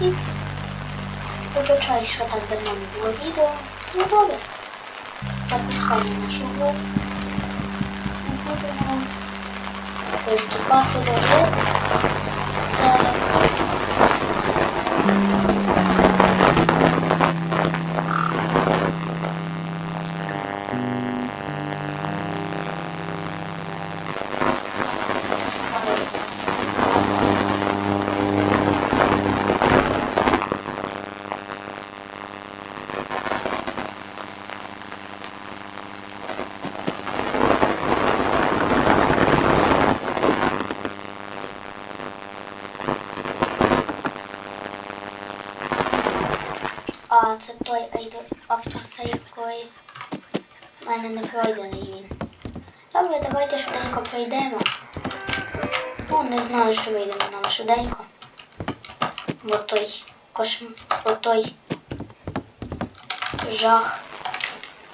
всіх. Вибачаю, що так давно не було відео. Ну добре. Запускаємо нашу гру. Будемо приступати до гри. Це той автосейв, коли в мене не пройдений він. Добре, давайте швиденько пройдемо. Ну, не знаю, що вийдемо нам швиденько. Бо той кошм... Бо той жах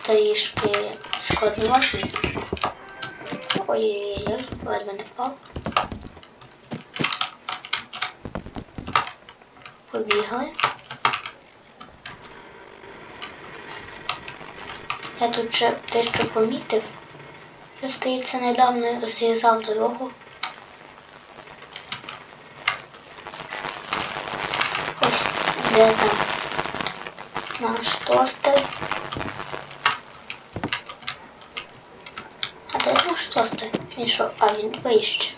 трішки складноватий. Ой-ой-ой, ледве не впав. Побігли. Я тут вже дещо помітив. Я, здається, недавно розрізав дорогу. Ось де там наш тостер. А де наш тостер? Він що? А він вище.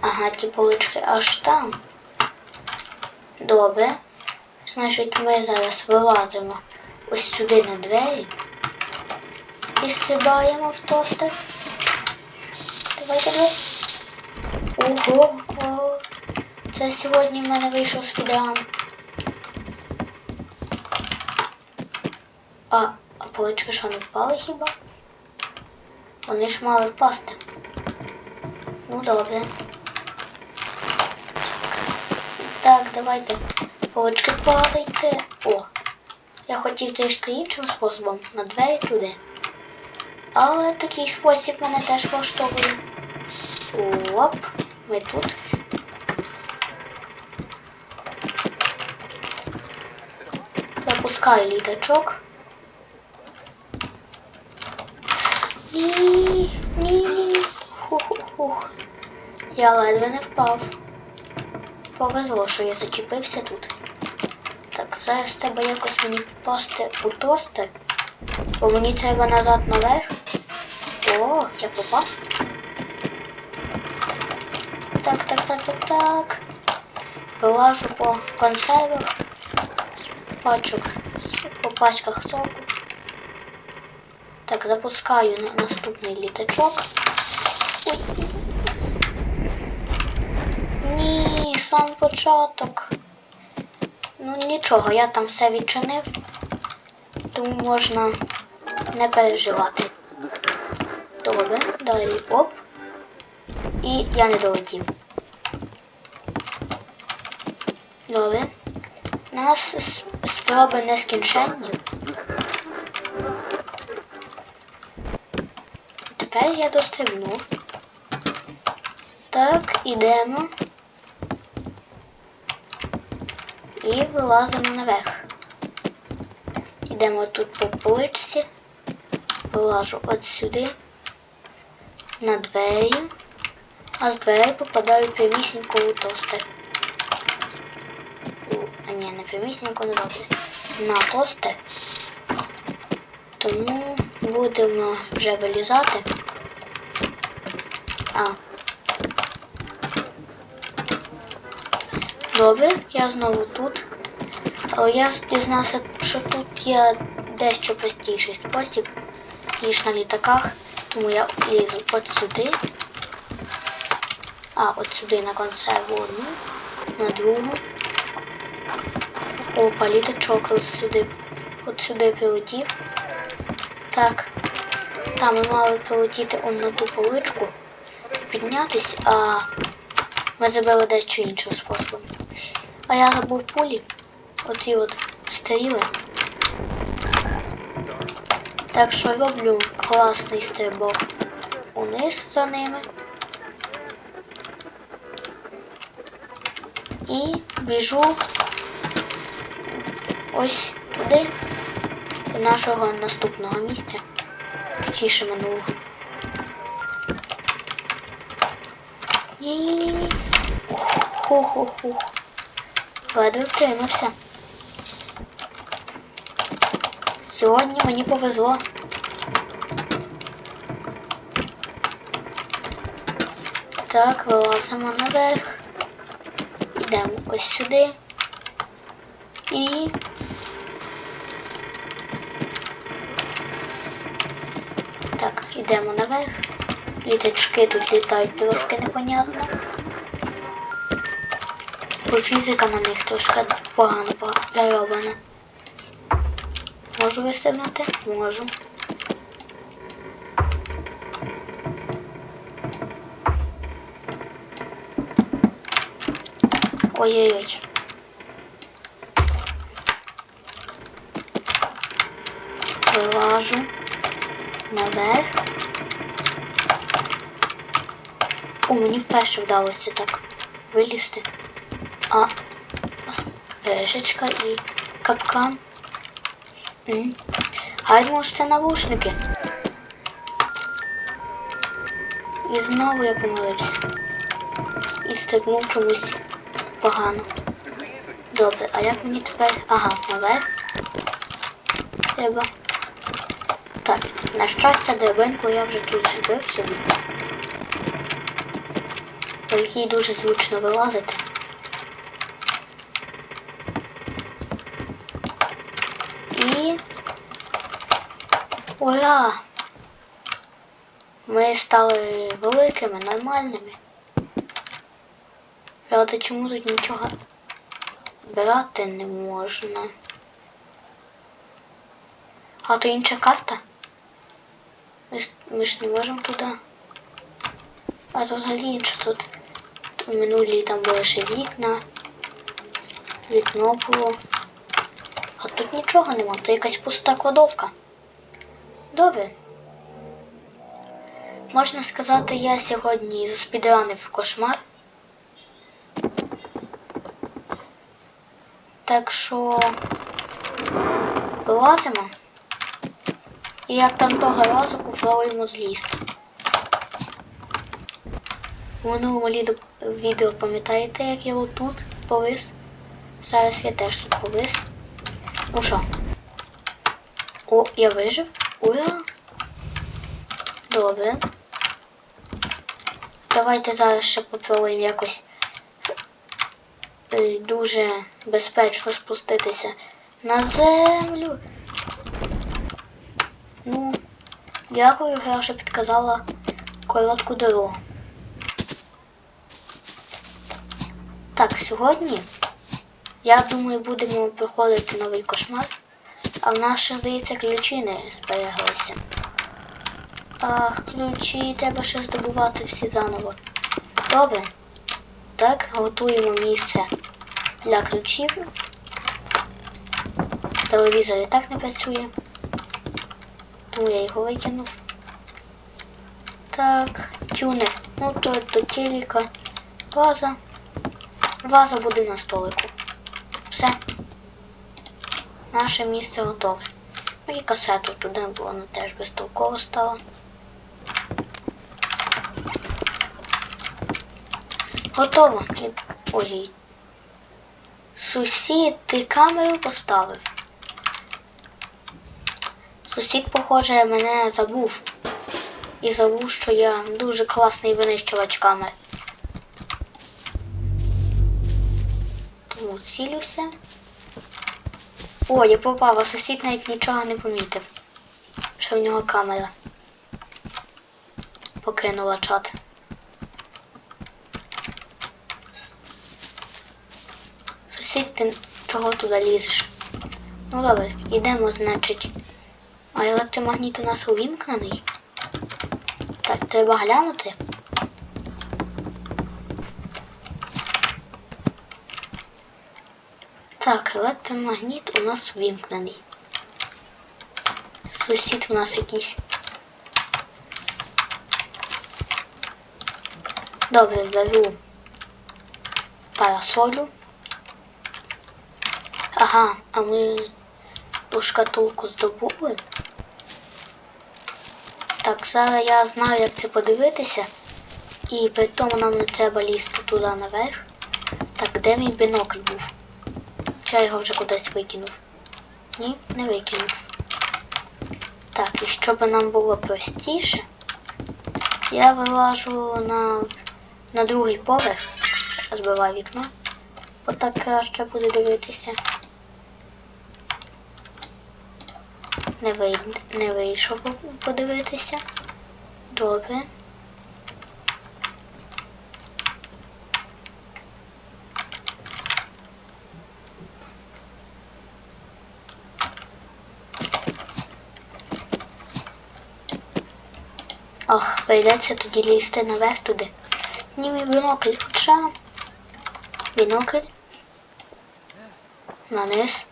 Ага, ті полички аж там. Добре. Значить, ми зараз вилазимо ось сюди на двері. І стрибаємо в тостер. Давайте давай. Ого. Це сьогодні в мене вийшов спідран. А, а полички що не впали хіба? Вони ж мали впасти. Ну добре. Так, давайте. Полички падайте. О, я хотів трішки іншим способом на двері туди. Але такий спосіб мене теж влаштовує. Оп, ми тут. Запускаю літачок. Ні, ні. Хух-хух-хух. Я ледве не впав. Повезло, що я зачепився тут. Зараз треба якось мені попасти у тостер. Бо мені треба назад наверх. О, я попав. Так, так, так, так, так. Вилажу по консервах, пачок, по пачках соку. Так, запускаю на наступний літачок. Ой. Ні, сам початок. Ну нічого, я там все відчинив, тому можна не переживати. Добре, далі оп. І я не долетів. Добре. У нас спроби нескінченні. Тепер я дострибнув. Так, ідемо. І вилазимо наверх. Йдемо тут по поличці. Вилажу от сюди. На двері. А з дверей попадаю прямісінько у тостер. А ні, не прямісінько не добре. На тостер. Тому будемо вже вилізати. А. Добре, я знову тут. Але я дізнався, що тут є дещо простіший спосіб, ніж на літаках, тому я лізу от сюди. А, от сюди на консерву одну, на другу. Опа, літачок от сюди, от сюди прилетів. Так. Там ми мали прилетіти он на ту поличку, піднятись, а ми забили дещо іншим способом. А я забув пулі. Оці от стріли. Так що роблю класний стрибок униз за ними. І біжу ось туди, до нашого наступного місця, точніше минулого. Ні-ні-ні. Хух-хух-хух. Ледве втримався. Сьогодні мені повезло. Так, вилазимо наверх. Йдемо ось сюди. І. Так, йдемо наверх. Літачки тут літають трошки непонятно. Бо фізика на них трошки погано зароблена. Можу вистрибнути? Можу. Ой-ой-ой. Вилажу наверх. О, мені вперше вдалося так вилізти. А, решечка і капкан. Я думав, це навушники. І знову я помилився. І стрибнув чомусь погано. Добре, а як мені тепер... Ага, наверх. Треба. Так, на щастя, драбинку я вже тут зробив собі. По якій дуже зручно вилазити. І... Ура! Ми стали великими, нормальними. Правда, чому тут нічого брати не можна? А то інша карта? Ми, ми ж не можемо туди. А то взагалі інше тут. В минулій там були ще вікна. Вікно було. А тут нічого нема, то якась пуста кладовка. Добре. Можна сказати, я сьогодні заспідранив кошмар. Так що вилазимо. І як там того разу попробуємо злізти. У минулому відео пам'ятаєте, як я отут повис? Зараз я теж тут повис. Ну що? О, я вижив? Ура! Добре. Давайте зараз ще попробуємо якось е, дуже безпечно спуститися на землю. Ну, дякую, гра, що підказала коротку дорогу. Так, сьогодні, я думаю, будемо проходити новий кошмар. А в нас, ще, здається, ключі не збереглися. Ах, ключі, треба ще здобувати всі заново. Добре. Так, готуємо місце для ключів. Телевізор і так не працює. Тому я його викинув. Так, тюнер. Ну то до телека. Ваза. Ваза буде на столику. Все. Наше місце готове. Ну і касету туди, бо воно теж безтолково стало. Готово. Ой. Сусід, ти камеру поставив. Сусід, похоже, мене забув. І забув, що я дуже класний винищувач камер. Тому цілюся. О, я попав, а сусід навіть нічого не помітив. Що в нього камера. Покинула чат. Сусід, ти чого туди лізеш? Ну добре, йдемо, значить. А електромагніт у нас увімкнений. Так, треба глянути. Так, електромагніт у нас вімкнений. Сусід у нас якийсь. Добре, беру парасолю. Ага, а ми ту шкатулку здобули. Так, зараз я знаю, як це подивитися. І при тому нам не треба лізти туди наверх. Так, де мій бінокль був? Чи я його вже кудись викинув? Ні, не викинув. Так, і щоб нам було простіше, я вилажу на, на другий поверх, збиваю вікно, бо так краще буде дивитися. Не, вий... не вийшов подивитися. Добре. Ах, прийдеться тоді лізти наверх туди. Ні, мій бінокль, хоча. Бінокль. Наниз.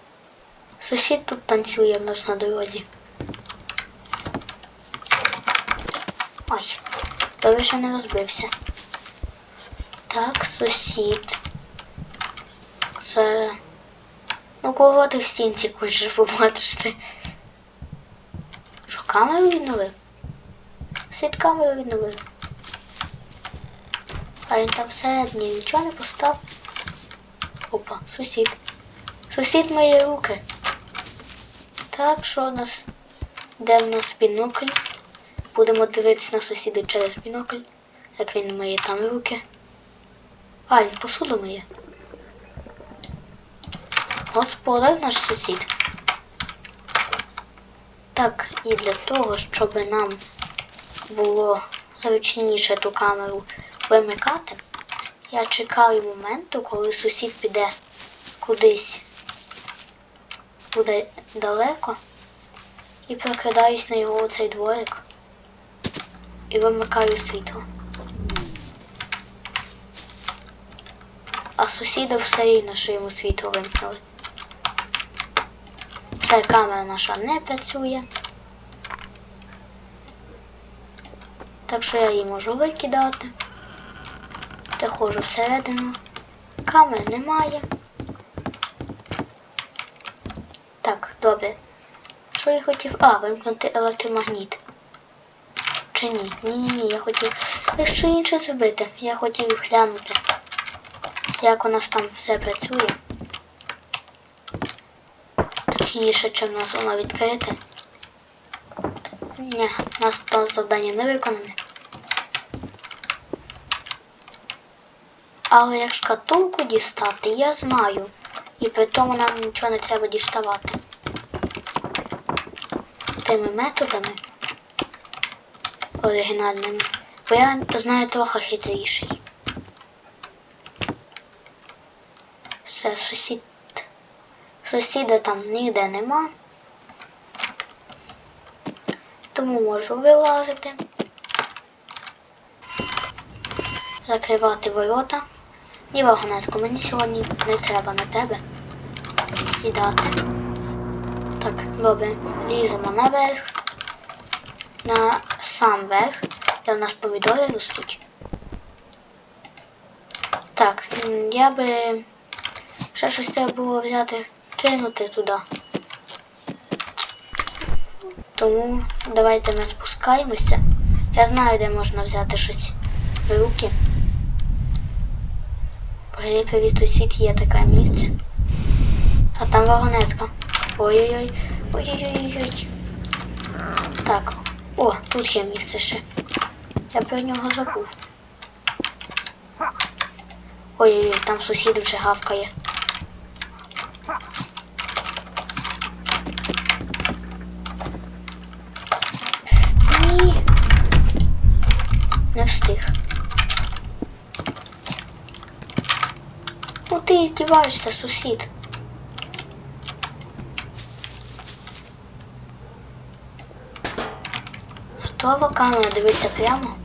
Сусід тут танцює в нас на дорозі. Ай, добре, що не розбився. Так, сусід. Це. Ну, кого ти в стінці хочеш побачити? Що камеру відновив? Світ камеру відновив. А він там всередині нічого не постав. Опа, сусід. Сусід мої руки. Так, що у нас? Де в нас бінокль? Будемо дивитися на сусіда через бінокль. Як він миє там руки. А, він посуду миє. Господар наш сусід. Так, і для того, щоб нам було зручніше ту камеру вимикати, я чекаю моменту, коли сусід піде кудись буде далеко і прокидаюсь на його оцей дворик і вимикаю світло. А сусіда все рівно, що йому світло вимкнули. Все, камера наша не працює. Так що я її можу викидати. Заходжу всередину. Камер немає. Так, добре. Що я хотів? А, вимкнути електромагніт. Чи ні? Ні-ні-ні, я хотів. Якщо інше зробити, я хотів глянути, як у нас там все працює. Точніше, чи в нас воно відкрите. Ні, у нас то завдання не виконане. Але як шкатулку дістати, я знаю. І при тому нам нічого не треба діставати. Тими методами оригінальними. Бо я знаю трохи хитріший. Все, сусід. Сусіда там ніде нема. Тому можу вилазити. Закривати ворота. Ні, вагонетку, мені сьогодні не треба на тебе сідати. Так, добре, ліземо наверх. На сам верх, де в нас помідори ростуть. Так, я би ще щось треба було взяти, кинути туди. Тому давайте ми спускаємося. Я знаю, де можна взяти щось в руки. Привіт, привіт, є таке місце. А там вагонетка. Ой-ой-ой. Ой-ой-ой-ой. Так. О, тут є місце ще. Я про нього забув. Ой-ой-ой, там сусід вже гавкає. Ні. Не встиг. Ти здіваєшся, сусід. Готова камера, дивися прямо.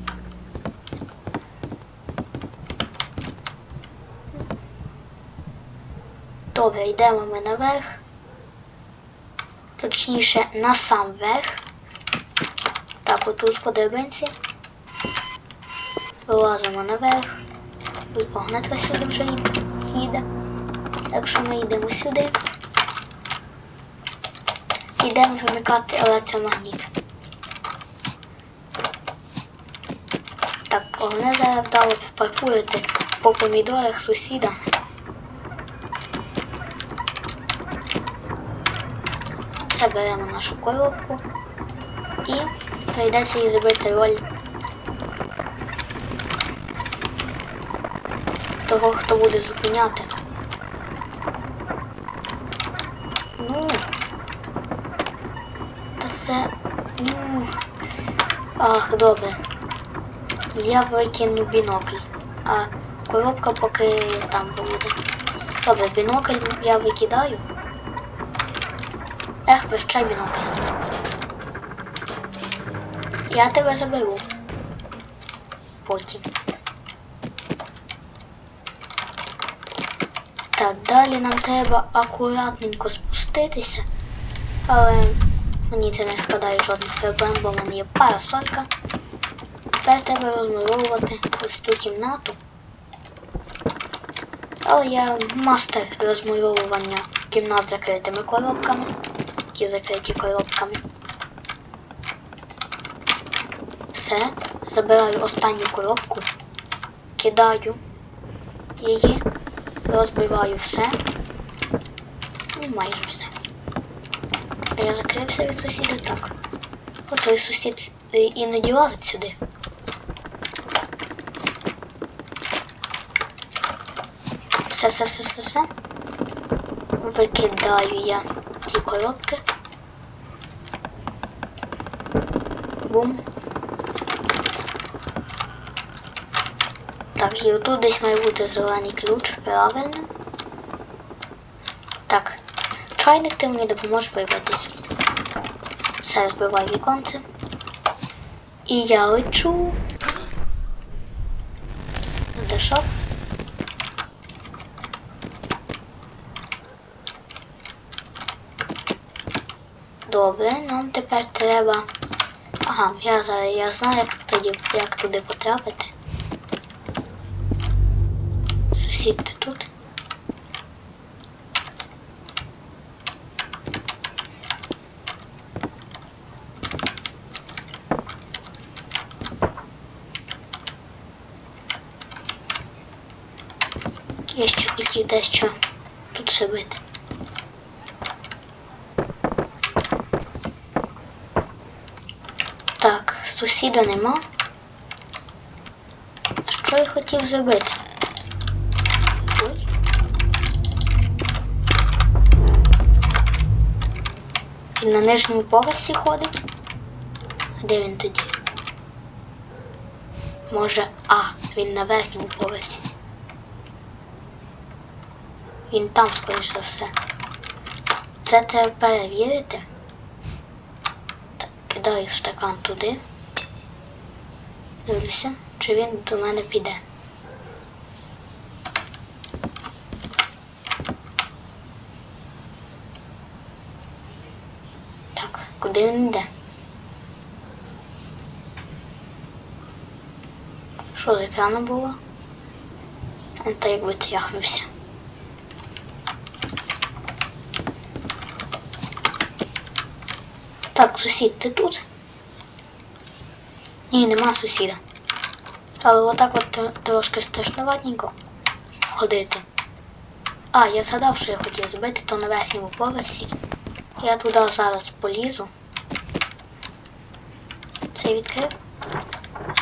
Добре, йдемо ми наверх. Точніше, на сам верх. Так, отут по драбинці. Вилазимо наверх. Тут вагонетка сюди вже їде. Так що ми йдемо сюди. йдемо вимикати електромагніт. Так, головне зараз вдало попаркурити по помідорах сусіда. Беремо нашу коробку і прийдеться їй зробити роль того, хто буде зупиняти. Ну. Та це. Ну. Ах, добре. Я викину бінокль. А коробка поки там буде. Добре, бінокль я викидаю. Ех, вищай бінокль. Я тебе заберу. Потім. Так, далі нам треба акуратненько спуститися, але мені це не складає жодних проблем, бо в мене є парасолька. Тепер треба розмуровувати ось ту кімнату. Але я мастер розмуровування кімнат закритими коробками. Ті закриті коробками. Все, забираю останню коробку, кидаю її розбиваю все. Ну, майже все. А я закрився від сусіда так. От той сусід е, іноді лазить сюди. Все, все, все, все, все. Викидаю я ті коробки. Бум. Так, і отут десь має бути зелений ключ, правильно. Так, чайник ти мені допоможеш вибратись. Все, розбиваю віконце. І я лечу. Де шоп? Добре, нам тепер треба. Ага, я зараз я знаю, як тоді як туди потрапити. Сусід тут. Я ще хотів дещо тут зробити. Так, сусіда нема. Що я хотів зробити? Ой. Він на нижньому поверсі ходить? Де він тоді? Може, а, він на верхньому поверсі. Він там, скоріш за все. Це треба перевірити. Так, кидаю стакан туди. Дивлюся, чи він до мене піде. Йде? Що з екрану було? Він так якби тягнувся. Так, сусід, ти тут? Ні, нема сусіда. Але отак от тр- трошки страшноватненько ходити. А, я згадав, що я хотів зробити, то на верхньому поверсі. Я туди зараз полізу. Це відкрив?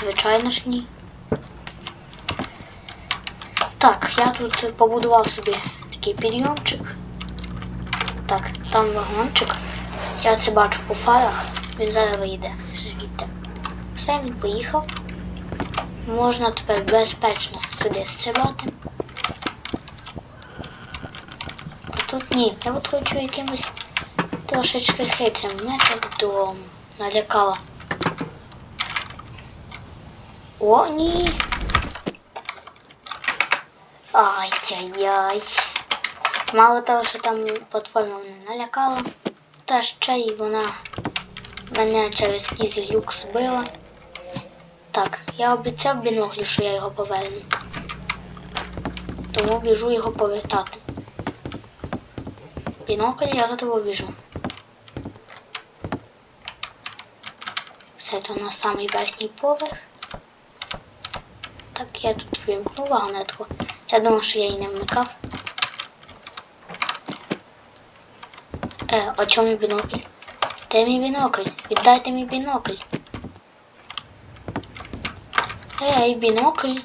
Звичайно ж. Так, я тут побудував собі такий підйомчик. Так, там вагончик. Я це бачу по фарах. Він зараз вийде звідти. Все, він поїхав. Можна тепер безпечно сюди стрибати. А тут ні, я от хочу якимось трошечки хитрим методом налякала. О, ні. Ай-яй-яй. Мало того, що там платформа мене налякала, та ще й вона мене через якийсь глюк збила. Так, я обіцяв біноклю, що я його поверну. Тому біжу його повертати. Бінокль я за тобою біжу. Це то на самий верхній поверх. Так, я тут вимкну вагонетку. Я думав, що я її не вмикав. Е, а чому мій бінокль? Де мій бінокль? Віддайте мій бінокль. Ей, бінокль.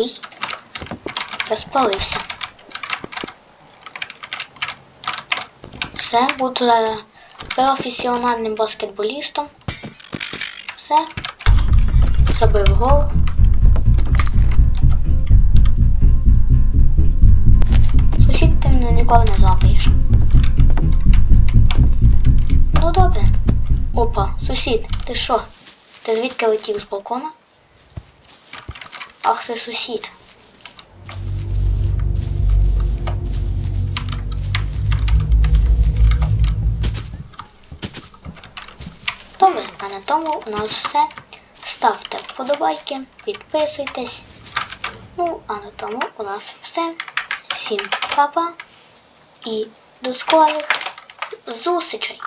Ой, я спалився. Все, буду е, професіональним баскетболістом. Все. Забив гол. Сусід ти мене ніколи не злапаєш. Ну добре. Опа, сусід, ти що? Ти звідки летів з балкона? Ах, це сусід. Добре, а на тому у нас все. Ставте вподобайки, підписуйтесь. Ну, а на тому у нас все. Всім па-па і до скорих зустрічей!